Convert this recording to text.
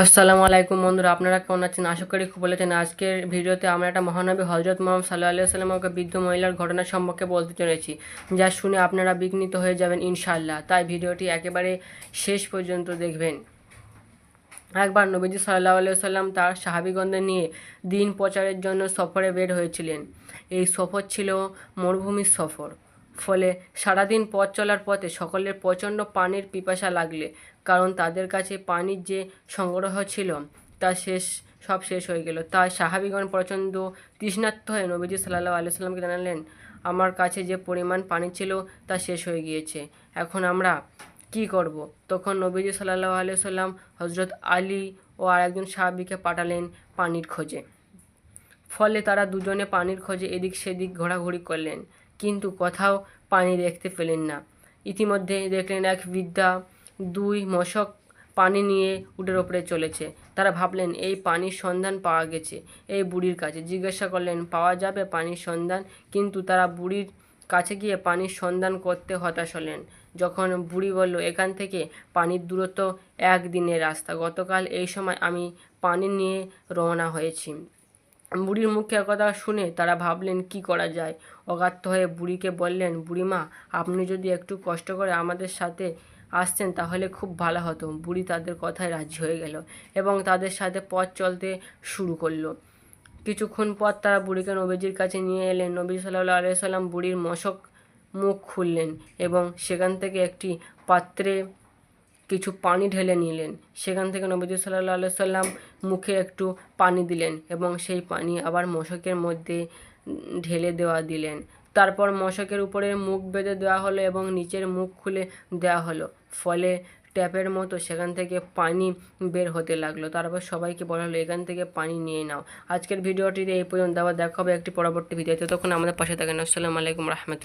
আসসালামু আলাইকুম বন্ধুরা, আপনারা কেমন আছেন? আশা করি খুব বলেছেন আজকের ভিডিওতে আমরা একটা মহানবী হজরত মোহাম্মদ সাল্লাহ আলিয়া সাল্লামকে বৃদ্ধ মহিলার ঘটনা সম্পর্কে বলতে চলেছি, যা শুনে আপনারা বিঘ্নিত হয়ে যাবেন ইনশাল্লাহ তাই ভিডিওটি একেবারে শেষ পর্যন্ত দেখবেন। একবার নবীজি সাল্লাহ আলিয়া সাল্লাম তার সাহাবিগণদের নিয়ে দিন প্রচারের জন্য সফরে বের হয়েছিলেন। এই সফর ছিল মরুভূমির সফর। ফলে সারাদিন পথ চলার পথে সকলের প্রচণ্ড পানির পিপাসা লাগলে, কারণ তাদের কাছে পানির যে সংগ্রহ ছিল, তা শেষ, সব শেষ হয়ে গেল। তাই সাহাবিগণ প্রচণ্ড তৃষ্ণার্থ হয়ে নবীজি সাল্লাহ সাল্লামকে জানালেন, আমার কাছে যে পরিমাণ পানি ছিল, তা শেষ হয়ে গিয়েছে। এখন আমরা কি করব? তখন নবীজি সাল্লাহ আলিয়া সাল্লাম হজরত আলী ও আরেকজন সাহাবিকে পাঠালেন পানির খোঁজে। ফলে তারা দুজনে পানির খোঁজে এদিক সেদিক ঘোরাঘুরি করলেন। কিন্তু কোথাও পানি দেখতে পেলেন না। ইতিমধ্যে দেখলেন এক বৃদ্ধা দুই মশক পানি নিয়ে উটের ওপরে চলেছে। তারা ভাবলেন, এই পানির সন্ধান পাওয়া গেছে, এই বুড়ির কাছে। জিজ্ঞাসা করলেন, পাওয়া যাবে পানির সন্ধান? কিন্তু তারা বুড়ির কাছে গিয়ে পানির সন্ধান করতে হতাশ হলেন। যখন বুড়ি বলল, এখান থেকে পানির দূরত্ব একদিনের রাস্তা। গতকাল এই সময় আমি পানি নিয়ে রওনা হয়েছি। বুড়ির মুখে কথা শুনে তারা ভাবলেন, কি করা যায়? অগাত্য হয়ে বুড়িকে বললেন, বুড়িমা, আপনি যদি একটু কষ্ট করে আমাদের সাথে আসতেন তাহলে খুব ভালো হতো। বুড়ি তাদের কথায় রাজি হয়ে গেল এবং তাদের সাথে পথ চলতে শুরু করল। কিছুক্ষণ পর তারা বুড়িকে নবীজির কাছে নিয়ে এলেন। নবী সাল্লাহ আলিয়া সাল্লাম বুড়ির মশক মুখ খুললেন এবং সেখান থেকে একটি পাত্রে কিছু পানি ঢেলে নিলেন। সেখান থেকে নবীজি সাল্লাহ আলিয়া সাল্লাম মুখে একটু পানি দিলেন এবং সেই পানি আবার মশকের মধ্যে ঢেলে দেওয়া দিলেন। তারপর মশকের উপরে মুখ বেঁধে দেওয়া হলো এবং নিচের মুখ খুলে দেওয়া হলো। ফলে ট্যাপের মতো সেখান থেকে পানি বের হতে লাগল। তারপর সবাইকে বলা হলো, এখান থেকে পানি নিয়ে নাও। আজকের ভিডিওটিতে এই পর্যন্ত, আবার দেখা হবে একটি পরবর্তী ভিডিওতে। তখন আমাদের পাশে থাকেন। আসসালামু আলাইকুম রহমতুল্লাহ।